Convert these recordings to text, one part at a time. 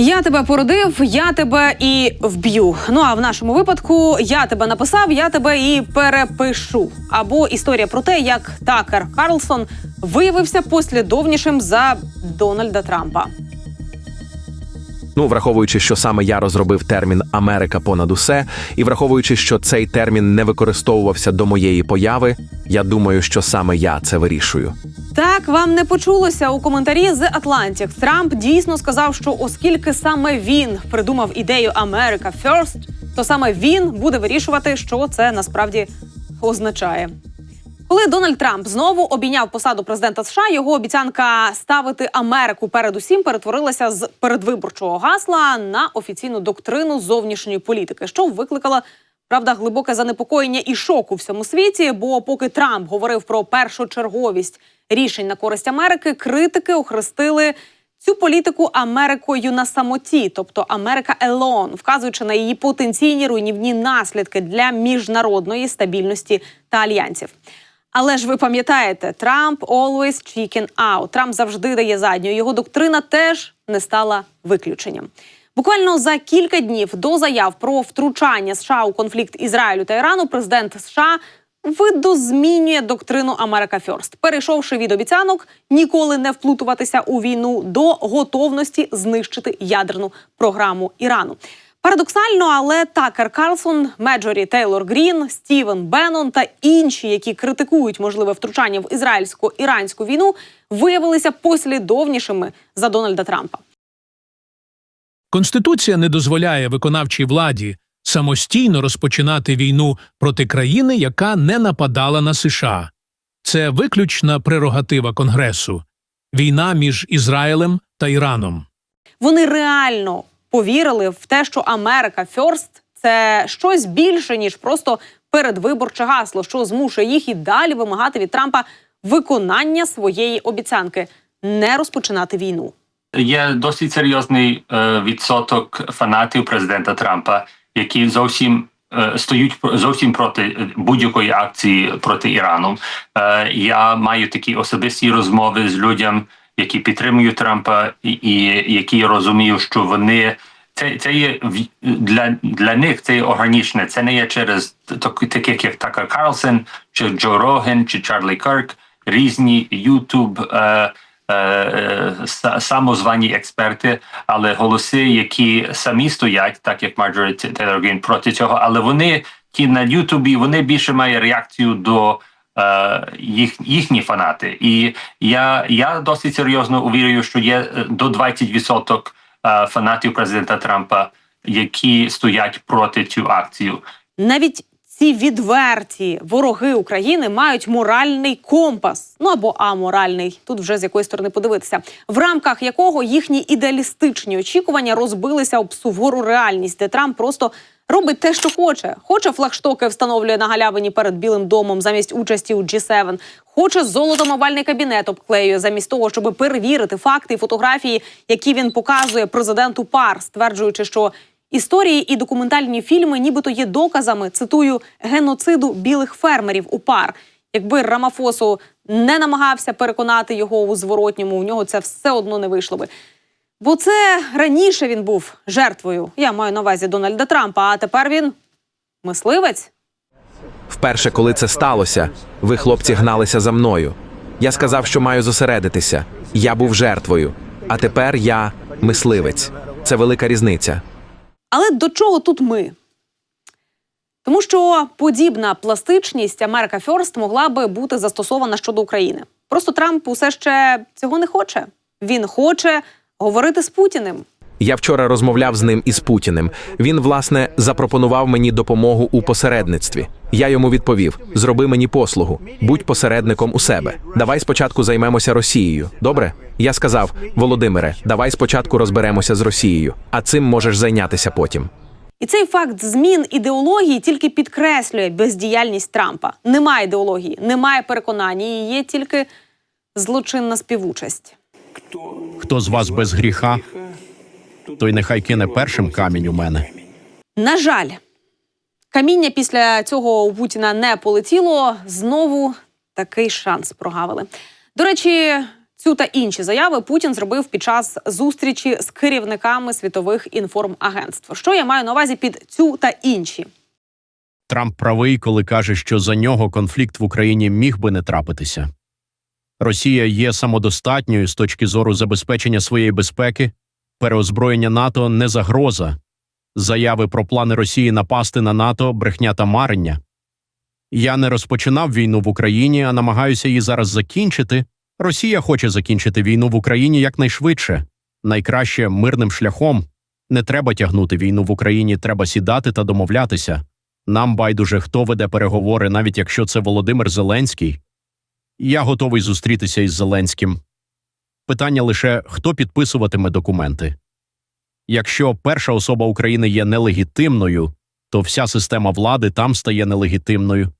Я тебе породив, я тебе і вб'ю. Ну а в нашому випадку я тебе написав, я тебе і перепишу. Або історія про те, як Такер Карлсон виявився послідовнішим за Дональда Трампа. Ну, враховуючи, що саме я розробив термін Америка понад усе, і враховуючи, що цей термін не використовувався до моєї появи, я думаю, що саме я це вирішую. Так вам не почулося у коментарі з Atlantic. Трамп дійсно сказав, що оскільки саме він придумав ідею America First, то саме він буде вирішувати, що це насправді означає. Коли Дональд Трамп знову обійняв посаду президента США, його обіцянка ставити Америку перед усім перетворилася з передвиборчого гасла на офіційну доктрину зовнішньої політики, що викликало правда глибоке занепокоєння і шок у всьому світі. Бо поки Трамп говорив про першочерговість рішень на користь Америки, критики охрестили цю політику Америкою на самоті, тобто Америка Елон, вказуючи на її потенційні руйнівні наслідки для міжнародної стабільності та альянсів. Але ж ви пам'ятаєте, Трамп always chicken out. Трамп завжди дає задню. Його доктрина теж не стала виключенням. Буквально за кілька днів до заяв про втручання США у конфлікт Ізраїлю та Ірану, президент США видозмінює доктрину Америка Фьорст, перейшовши від обіцянок ніколи не вплутуватися у війну до готовності знищити ядерну програму Ірану. Парадоксально, але Такер Карлсон, Меджорі Тейлор Грін, Стівен Беннон та інші, які критикують можливе втручання в ізраїльсько-іранську війну, виявилися послідовнішими за Дональда Трампа. Конституція не дозволяє виконавчій владі самостійно розпочинати війну проти країни, яка не нападала на США. Це виключна прерогатива Конгресу війна між Ізраїлем та Іраном. Вони реально повірили в те, що Америка Фьорст це щось більше ніж просто передвиборче гасло, що змушує їх і далі вимагати від Трампа виконання своєї обіцянки не розпочинати війну. Є досить серйозний е, відсоток фанатів президента Трампа, які зовсім е, стоють зовсім проти будь-якої акції проти Ірану. Е, я маю такі особисті розмови з людьми, які підтримують Трампа, і, і які розуміють, що вони. Це, це є для, для них це є органічне. Це не є через так- таких як Такер Карлсон, чи Джо Роген, чи Чарлі Кирк, різні Ютуб. Е, е, самозвані експерти, але голоси, які самі стоять, так як Марджорі Тейлор Грін, проти цього, але вони ті на Ютубі, вони більше мають реакцію до їх, їхні фанати. І я, я досить серйозно увірюю, що є е, до 20% е, фанатів президента Трампа, які стоять проти цю акцію. Навіть ці відверті вороги України мають моральний компас, ну або аморальний. Тут вже з якої сторони подивитися, в рамках якого їхні ідеалістичні очікування розбилися об сувору реальність, де Трамп просто робить те, що хоче. Хоче флагштоки встановлює на галявині перед Білим домом замість участі у G7. Хоче золотом овальний кабінет обклеює замість того, щоб перевірити факти і фотографії, які він показує президенту пар, стверджуючи, що Історії і документальні фільми, нібито є доказами, цитую, геноциду білих фермерів у пар. Якби Рамафосу не намагався переконати його у зворотньому, у нього це все одно не вийшло би. Бо це раніше він був жертвою. Я маю на увазі Дональда Трампа, а тепер він мисливець. Вперше, коли це сталося, ви, хлопці, гналися за мною. Я сказав, що маю зосередитися. Я був жертвою. А тепер я мисливець. Це велика різниця. Але до чого тут ми? Тому що подібна пластичність Америка Фьорст могла би бути застосована щодо України. Просто Трамп усе ще цього не хоче. Він хоче говорити з Путіним. Я вчора розмовляв з ним із Путіним. Він, власне, запропонував мені допомогу у посередництві. Я йому відповів: зроби мені послугу, будь посередником у себе. Давай спочатку займемося Росією. Добре? Я сказав: Володимире, давай спочатку розберемося з Росією, а цим можеш зайнятися потім. І цей факт змін ідеології тільки підкреслює бездіяльність Трампа. Немає ідеології, немає переконання, і є тільки злочинна співучасть. Хто з вас без гріха, той нехай кине першим камінь у мене. На жаль, каміння після цього у Путіна не полетіло. Знову такий шанс прогавили. До речі, Цю та інші заяви Путін зробив під час зустрічі з керівниками світових інформагентств. Що я маю на увазі під цю та інші? Трамп правий, коли каже, що за нього конфлікт в Україні міг би не трапитися. Росія є самодостатньою з точки зору забезпечення своєї безпеки, переозброєння НАТО не загроза, заяви про плани Росії напасти на НАТО брехня та марення. Я не розпочинав війну в Україні, а намагаюся її зараз закінчити. Росія хоче закінчити війну в Україні якнайшвидше, найкраще мирним шляхом. Не треба тягнути війну в Україні, треба сідати та домовлятися. Нам байдуже, хто веде переговори, навіть якщо це Володимир Зеленський. Я готовий зустрітися із Зеленським. Питання лише хто підписуватиме документи. Якщо перша особа України є нелегітимною, то вся система влади там стає нелегітимною.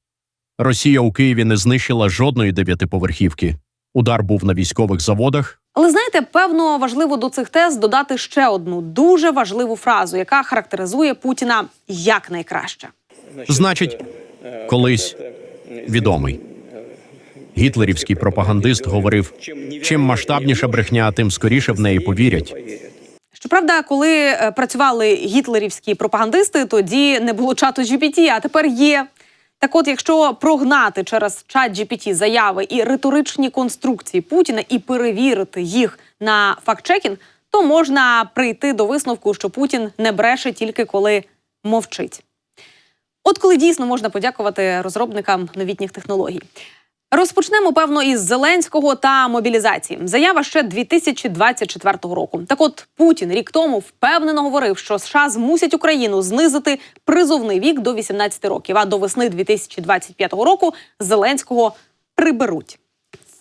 Росія у Києві не знищила жодної дев'ятиповерхівки. Удар був на військових заводах. Але знаєте, певно, важливо до цих тез додати ще одну дуже важливу фразу, яка характеризує Путіна як найкраще. Значить, колись відомий гітлерівський пропагандист говорив: чим масштабніша брехня, тим скоріше в неї повірять. Щоправда, коли е, працювали гітлерівські пропагандисти, тоді не було чату GPT, а тепер є. Так от, якщо прогнати через чат GPT заяви і риторичні конструкції Путіна і перевірити їх на фактчекінг, то можна прийти до висновку, що Путін не бреше тільки коли мовчить. От коли дійсно можна подякувати розробникам новітніх технологій. Розпочнемо, певно, із Зеленського та мобілізації. Заява ще 2024 року. Так от Путін рік тому впевнено говорив, що США змусять Україну знизити призовний вік до 18 років, а до весни 2025 року Зеленського приберуть.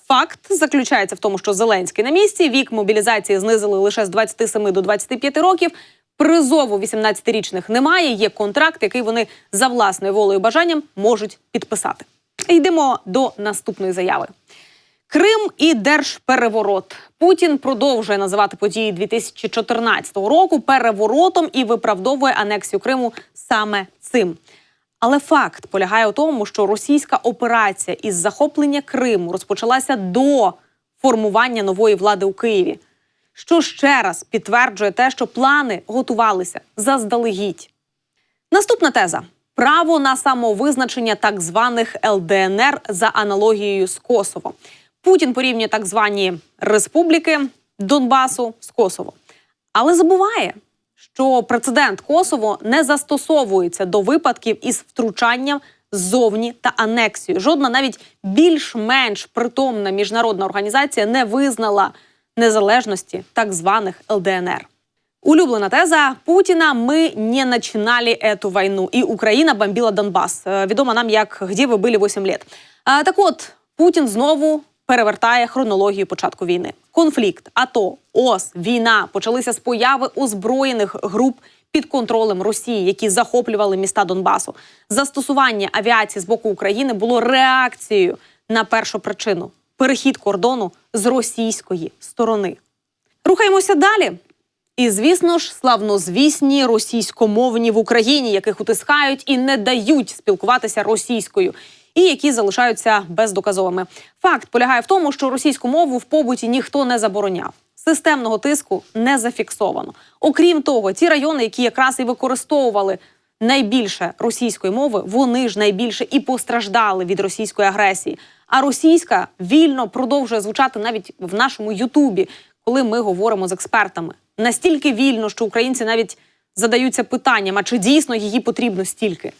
Факт заключається в тому, що Зеленський на місці вік мобілізації знизили лише з 27 до 25 років. Призову 18-річних немає. Є контракт, який вони за власною волею бажанням можуть підписати. Йдемо до наступної заяви. Крим і держпереворот. Путін продовжує називати події 2014 року переворотом і виправдовує анексію Криму саме цим. Але факт полягає у тому, що російська операція із захоплення Криму розпочалася до формування нової влади у Києві, що ще раз підтверджує те, що плани готувалися заздалегідь. Наступна теза: право на самовизначення так званих ЛДНР за аналогією з Косово. Путін порівнює так звані республіки Донбасу з Косово, але забуває, що прецедент Косово не застосовується до випадків із втручанням ззовні та анексією. Жодна навіть більш-менш притомна міжнародна організація не визнала незалежності так званих ЛДНР. Улюблена теза Путіна: ми не начинали эту війну, і Україна бомбила Донбас. Е, Відомо нам як «Где ви були 8 лет». А, так от Путін знову перевертає хронологію початку війни. Конфлікт, АТО, ОС, війна почалися з появи озброєних груп під контролем Росії, які захоплювали міста Донбасу. Застосування авіації з боку України було реакцією на першу причину перехід кордону з російської сторони. Рухаємося далі. І, звісно ж, славнозвісні російськомовні в Україні, яких утискають і не дають спілкуватися російською, і які залишаються бездоказовими. Факт полягає в тому, що російську мову в побуті ніхто не забороняв. Системного тиску не зафіксовано. Окрім того, ті райони, які якраз і використовували найбільше російської мови, вони ж найбільше і постраждали від російської агресії. А російська вільно продовжує звучати навіть в нашому Ютубі, коли ми говоримо з експертами. Настільки вільно, що українці навіть задаються питанням, а чи дійсно її потрібно стільки.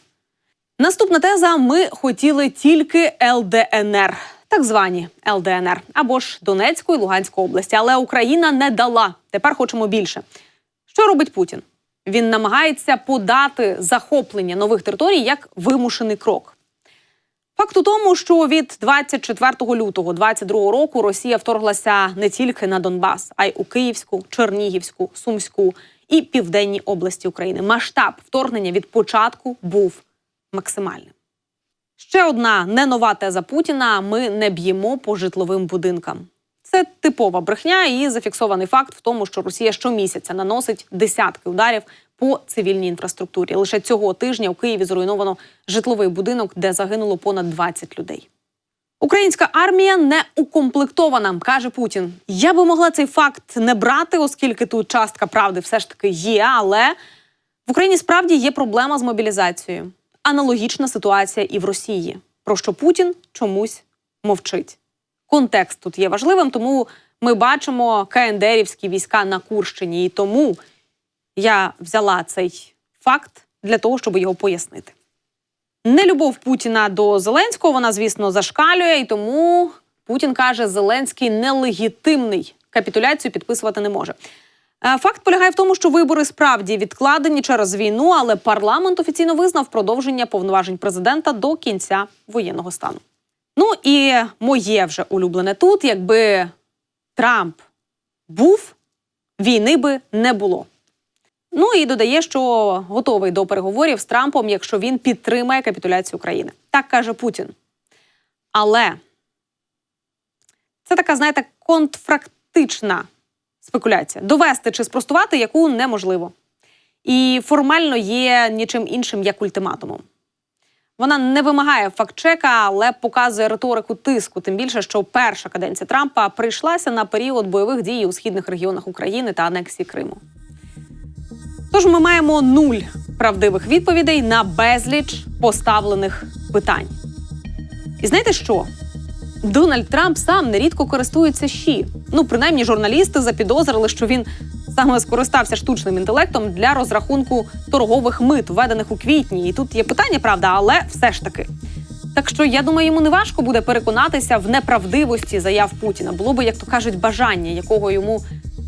Наступна теза: ми хотіли тільки ЛДНР, так звані ЛДНР, або ж Донецьку і Луганську області. Але Україна не дала. Тепер хочемо більше. Що робить Путін? Він намагається подати захоплення нових територій як вимушений крок. Факт у тому, що від 24 лютого 2022 року Росія вторглася не тільки на Донбас, а й у Київську, Чернігівську, Сумську і південні області України. Масштаб вторгнення від початку був максимальним. Ще одна не нова теза Путіна: ми не б'ємо по житловим будинкам. Це типова брехня і зафіксований факт в тому, що Росія щомісяця наносить десятки ударів по цивільній інфраструктурі. Лише цього тижня у Києві зруйновано житловий будинок, де загинуло понад 20 людей. Українська армія не укомплектована, каже Путін. Я би могла цей факт не брати, оскільки тут частка правди все ж таки є. Але в Україні справді є проблема з мобілізацією. Аналогічна ситуація і в Росії, про що Путін чомусь мовчить. Контекст тут є важливим, тому ми бачимо КНДРівські війська на Курщині. І тому я взяла цей факт для того, щоб його пояснити. Нелюбов Путіна до Зеленського вона, звісно, зашкалює, і тому Путін каже, Зеленський нелегітимний. Капітуляцію підписувати не може. Е, Факт полягає в тому, що вибори справді відкладені через війну, але парламент офіційно визнав продовження повноважень президента до кінця воєнного стану. Ну і моє вже улюблене тут, якби Трамп був, війни би не було. Ну і додає, що готовий до переговорів з Трампом, якщо він підтримає капітуляцію України. Так каже Путін. Але це така, знаєте, контфрактична спекуляція. Довести чи спростувати, яку неможливо. І формально є нічим іншим як ультиматумом. Вона не вимагає фактчека, але показує риторику тиску. Тим більше, що перша каденція Трампа прийшлася на період бойових дій у східних регіонах України та анексії Криму. Тож ми маємо нуль правдивих відповідей на безліч поставлених питань. І знаєте що? Дональд Трамп сам нерідко користується щі. Ну, принаймні, журналісти запідозрили, що він саме скористався штучним інтелектом для розрахунку торгових мит, введених у квітні. І тут є питання, правда, але все ж таки. Так що я думаю, йому не важко буде переконатися в неправдивості заяв Путіна. Було би, як то кажуть, бажання, якого йому,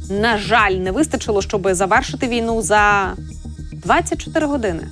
на жаль, не вистачило, щоб завершити війну за 24 години.